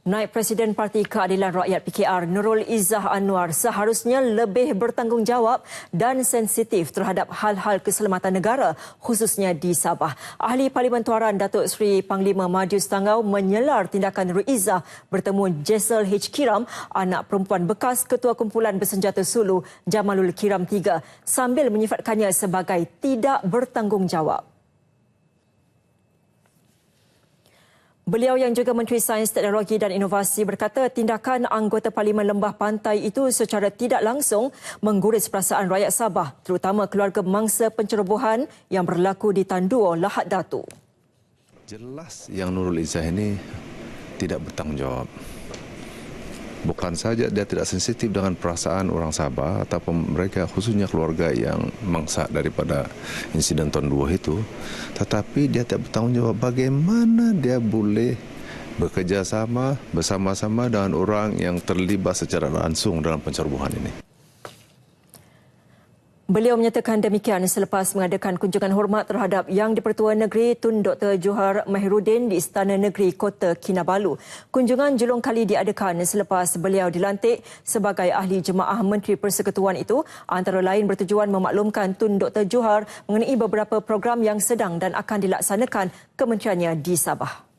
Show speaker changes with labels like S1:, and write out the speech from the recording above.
S1: Naib Presiden Parti Keadilan Rakyat PKR Nurul Izzah Anwar seharusnya lebih bertanggungjawab dan sensitif terhadap hal-hal keselamatan negara khususnya di Sabah. Ahli Parlimen Tuaran Datuk Seri Panglima Madius Tangau menyelar tindakan Nurul Izzah bertemu Jessel H. Kiram, anak perempuan bekas Ketua Kumpulan Bersenjata Sulu Jamalul Kiram III sambil menyifatkannya sebagai tidak bertanggungjawab. Beliau yang juga Menteri Sains, Teknologi dan Inovasi berkata tindakan anggota Parlimen Lembah Pantai itu secara tidak langsung mengguris perasaan rakyat Sabah, terutama keluarga mangsa pencerobohan yang berlaku di Tanduo, Lahad Datu.
S2: Jelas yang Nurul Izzah ini tidak bertanggungjawab bukan saja dia tidak sensitif dengan perasaan orang Sabah ataupun mereka khususnya keluarga yang mangsa daripada insiden tahun 2 itu tetapi dia tidak bertanggungjawab bagaimana dia boleh bekerjasama bersama-sama dengan orang yang terlibat secara langsung dalam pencerobohan ini.
S1: Beliau menyatakan demikian selepas mengadakan kunjungan hormat terhadap Yang di-Pertua Negeri Tun Dr. Johar Mahiruddin di Istana Negeri Kota Kinabalu. Kunjungan julung kali diadakan selepas beliau dilantik sebagai ahli jemaah Menteri Persekutuan itu antara lain bertujuan memaklumkan Tun Dr. Johar mengenai beberapa program yang sedang dan akan dilaksanakan kementeriannya di Sabah.